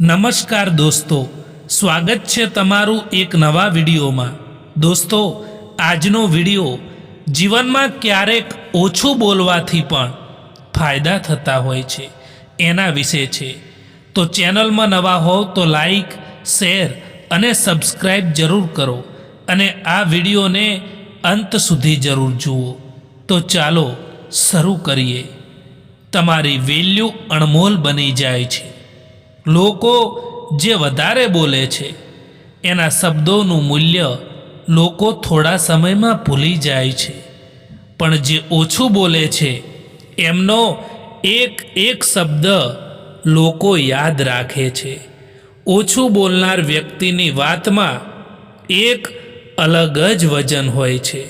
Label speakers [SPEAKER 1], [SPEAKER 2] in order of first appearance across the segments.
[SPEAKER 1] નમસ્કાર દોસ્તો, સ્વાગત છે તમારું એક નવા વિડીયોમાં. દોસ્તો, આજનો વીડિયો જીવનમાં ક્યારેક ઓછું બોલવાથી પણ ફાયદા થતા હોય છે, એના વિશે છે. તો ચેનલમાં નવા હોવ તો લાઈક, શેર અને સબસ્ક્રાઈબ જરૂર કરો અને આ વિડીયોને અંત સુધી જરૂર જુઓ. તો ચાલો શરૂ કરીએ. તમારી વેલ્યુ અણમોલ બની જાય છે. લોકો જે વધારે બોલે છે, એના શબ્દોનું મૂલ્ય લોકો થોડા સમયમાં ભૂલી જાય છે. પણ જે ઓછું બોલે છે, એમનો એક એક શબ્દ લોકો યાદ રાખે છે. ઓછું બોલનાર વ્યક્તિની વાતમાં એક અલગ જ વજન હોય છે.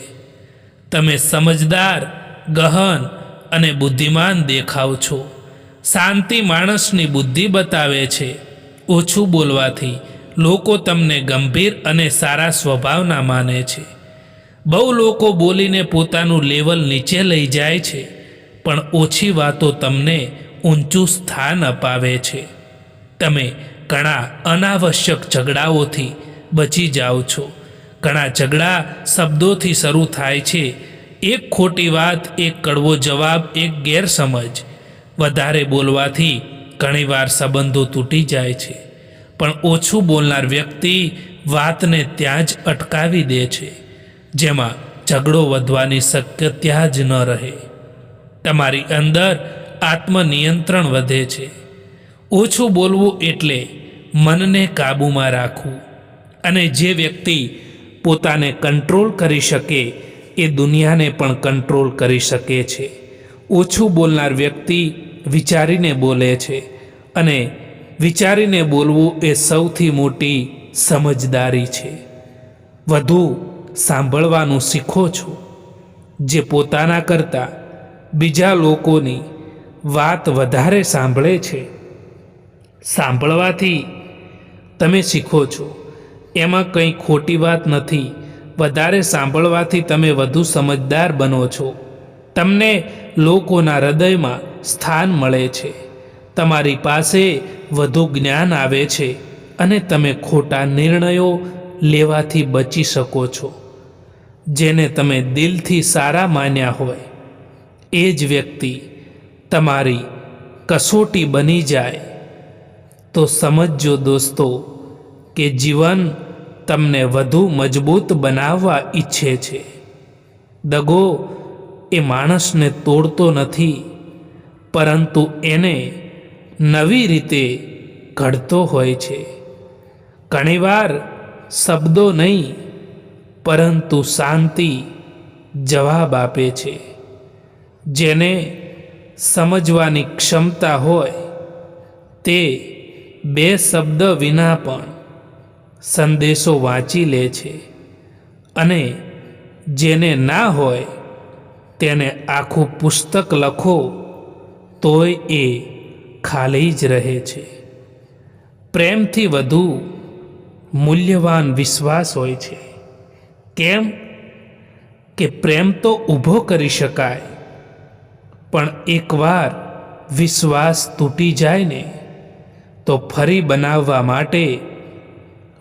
[SPEAKER 1] તમે સમજદાર, ગહન અને બુદ્ધિમાન દેખાવ છો. શાંતિ માણસની બુદ્ધિ બતાવે છે. ઓછું બોલવાથી લોકો તમને ગંભીર અને સારા સ્વભાવના માને છે. બહુ લોકો બોલીને પોતાનું લેવલ નીચે લઈ જાય છે, પણ ઓછી વાતો તમને ઊંચું સ્થાન અપાવે છે. તમે ઘણા અનાવશ્યક ઝઘડાઓથી બચી જાઓ છો. ઘણા ઝઘડા શબ્દોથી શરૂ થાય છે. એક ખોટી વાત, એક કડવો જવાબ, એક ગેરસમજ. વધારે બોલવાથી ઘણીવાર સંબંધો તૂટી જાય છે. પણ ઓછું બોલનાર વ્યક્તિ વાતને ત્યાં જ અટકાવી દે છે, જેમાં ઝઘડો વધવાની શક્યતા જ ન રહે. તમારી અંદર આત્મનિયંત્રણ વધે છે. ઓછું બોલવું એટલે મનને કાબૂમાં રાખવું, અને જે વ્યક્તિ પોતાને કંટ્રોલ કરી શકે એ દુનિયાને પણ કંટ્રોલ કરી શકે છે. ઓછું બોલનાર વ્યક્તિ વિચારીને બોલે છે અને વિચારીને બોલવું એ સૌથી મોટી સમજદારી છે. વધુ સાંભળવાનું શીખો છો જે પોતાના કરતાં બીજા લોકોની વાત વધારે સાંભળે છે. સાંભળવાથી તમે શીખો છો. એમાં કંઈ ખોટી વાત નથી. વધારે સાંભળવાથી તમે વધુ સમજદાર બનો છો. તમને લોકોના હૃદયમાં સ્થાન મળે છે. તમારી પાસે વધુ જ્ઞાન આવે છે અને તમે ખોટા નિર્ણયો લેવાથી બચી શકો છો. જેને તમે દિલથી સારા માન્યા હોય, એ જ વ્યક્તિ તમારી કસોટી બની જાય. તો સમજજો દોસ્તો, કે જીવન તમને વધુ મજબૂત બનાવવા ઈચ્છે છે. દગો એ માણસને તોડતો નથી, પરંતુ એને નવી રીતે ઘડતો હોય છે. ઘણીવાર શબ્દો નહીં, પરંતુ શાંતિ જવાબ આપે છે. જેને સમજવાની ક્ષમતા હોય, તે બે શબ્દ વિના પણ સંદેશો વાંચી લે છે અને જેને ના હોય તેને આખું પુસ્તક લખો, તોય એ ખાલી જ રહે છે. પ્રેમથી વધુ મૂલ્યવાન વિશ્વાસ હોય છે. કેમ કે પ્રેમ તો ઊભો કરી શકાય, પણ એકવાર વિશ્વાસ તૂટી જાય ને, તો ફરી બનાવવા માટે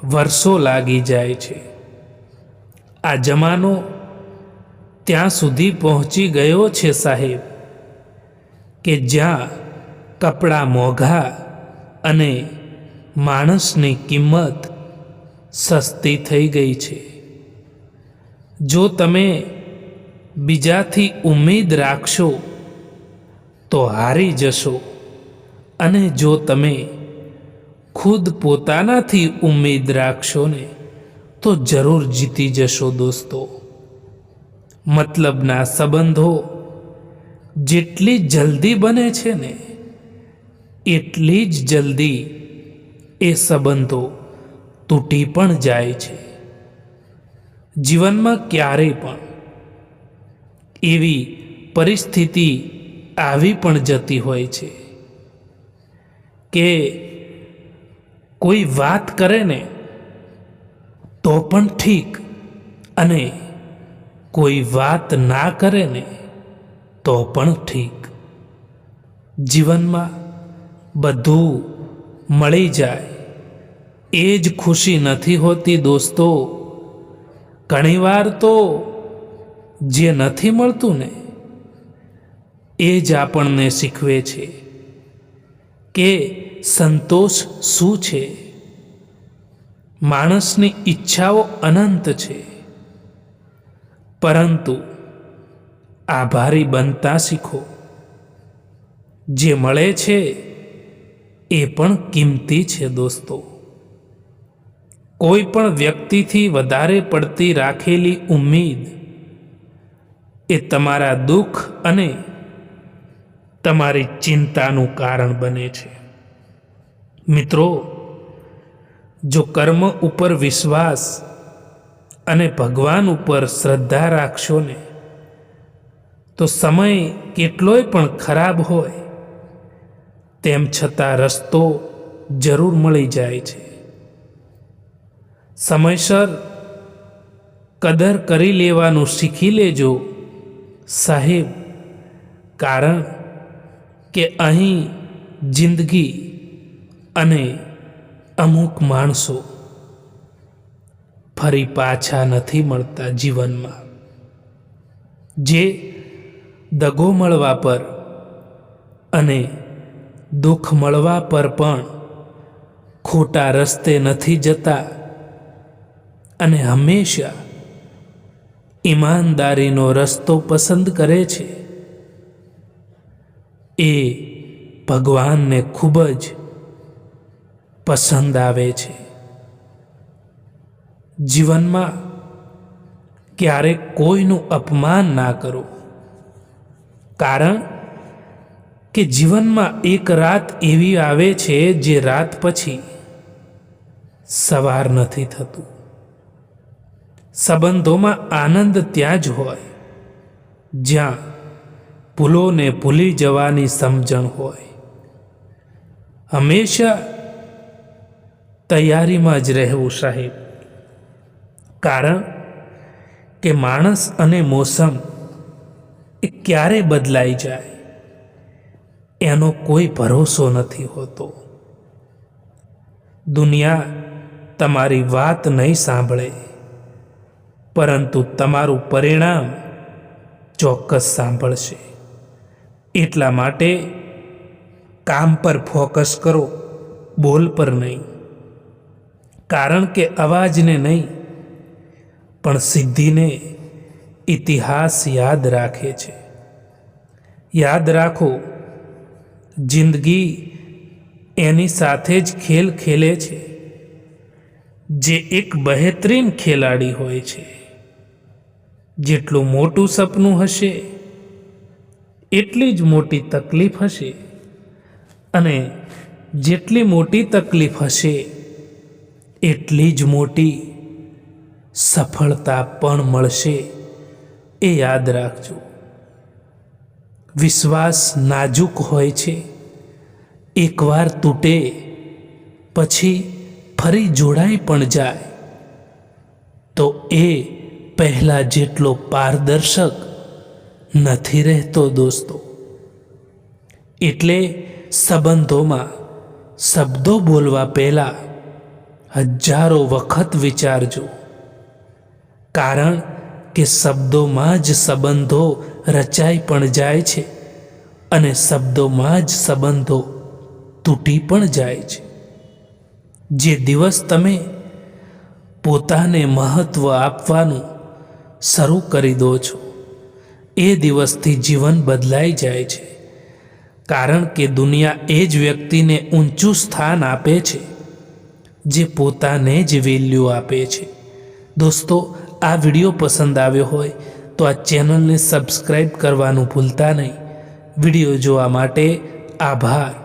[SPEAKER 1] વર્ષો લાગી જાય છે. આ જમાનો ત્યાં સુધી પહોંચી ગયો છે સાહેબ, કે જ્યાં કપડાં મોંઘા અને માણસની કિંમત સસ્તી થઈ ગઈ છે. જો તમે બીજાથી ઉમ્મીદ રાખશો, તો હારી જશો. અને જો તમે ખુદ પોતાનાથી ઉમેદ રાખશો ને તો જરૂર જીતી જશો દોસ્તો. મતલબના સંબંધો જેટલી જલ્દી બને છે ને, એટલી જ જલ્દી એ સંબંધો તૂટી પણ જાય છે. જીવનમાં ક્યારેય પણ એવી પરિસ્થિતિ આવી પણ જતી હોય છે કે કોઈ વાત કરે ને, તો પણ ઠીક અને કોઈ વાત ના કરે ને, તો પણ ઠીક. જીવનમાં બધું મળી જાય. એ જ ખુશી નથી હોતી દોસ્તો. ઘણીવાર તો જે નથી મળતું ને, એ જ આપણને શીખવે છે કે સંતોષ શું છે? માણસની ઈચ્છાઓ અનંત છે. પરંતુ આભારી બનતા શીખો. જે મળે છે એ પણ કિંમતી છે દોસ્તો. કોઈ પણ વ્યક્તિથી વધારે પડતી રાખેલી ઉમ્મીદ એ તમારા દુઃખ અને તમારી ચિંતાનું કારણ બને છે. મિત્રો, જો કર્મ ઉપર વિશ્વાસ અને ભગવાન ઉપર શ્રદ્ધા રાખશો ને, તો સમય કેટલોય પણ ખરાબ હોય, તેમ છતાં રસ્તો જરૂર મળી જાય છે. સમયસર કદર કરી લેવાનું શીખી લેજો, સાહેબ, કારણ કે અહીં જિંદગી અને અમુક માણસો ફરી પાછા નથી મળતા જીવનમાં. જે દગો મળવા પર અને દુઃખ મળવા પર પણ ખોટા રસ્તે નથી જતા અને હંમેશા ઈમાનદારીનો રસ્તો પસંદ કરે છે. એ ભગવાનને ખૂબ જ પસંદ આવે છે. જીવનમાં ક્યારેક કોઈનું અપમાન ના કરો. કારણ કે જીવનમાં એક રાત એવી આવે છે જે રાત પછી સવાર નથી થતું. સંબંધોમાં આનંદ ત્યાં જ હોય, જ્યાં ભૂલોને ભૂલી જવાની સમજણ હોય. હંમેશા તૈયારીમાં જ રહેવું સાહેબ. કારણ કે માણસ અને મોસમ એ ક્યારે બદલાઈ જાય એનો કોઈ ભરોસો નથી હોતો. દુનિયા તમારી વાત નહીં સાંભળે, પરંતુ તમારું પરિણામ ચોક્કસ સાંભળશે. એટલા માટે કામ પર ફોકસ કરો, બોલ પર નહીં. કારણ કે અવાજને નહીં પણ સિદ્ધિને ઇતિહાસ યાદ રાખે છે. યાદ રાખો, જિંદગી એની સાથે જ ખેલ ખેલે છે. જે એક બહેતરીન ખેલાડી હોય છે. જેટલું મોટું સપનું હશે, એટલી જ મોટી તકલીફ હશે. અને જેટલી મોટી તકલીફ હશે, એટલી જ મોટી સફળતા પણ મળશે એ યાદ રાખજો. વિશ્વાસ નાજુક હોય છે. એકવાર તૂટે, પછી ફરી જોડાઈ પણ જાય. તો એ પહેલાં જેટલો પારદર્શક નથી રહેતો દોસ્તો. એટલે સંબંધોમાં શબ્દો બોલવા પહેલાં હજારો વખત વિચારજો. કારણ કે શબ્દોમાં જ સંબંધો રચાઈ પણ જાય છે અને શબ્દોમાં જ સંબંધો તૂટી પણ જાય છે. જે દિવસ તમે પોતાને મહત્ત્વ આપવાનું શરૂ કરી દો છો, એ દિવસથી જીવન બદલાઈ જાય છે. કારણ કે દુનિયા એ જ વ્યક્તિને ઊંચું સ્થાન આપે છે, જે પોતાને જ વેલ્યુ આપે છે. દોસ્તો આ વીડિયો પસંદ આવ્યો હોય તો આ ચેનલને સબસ્ક્રાઈબ કરવાનું ભૂલતા નહીં. વીડિયો જોવા માટે આભાર.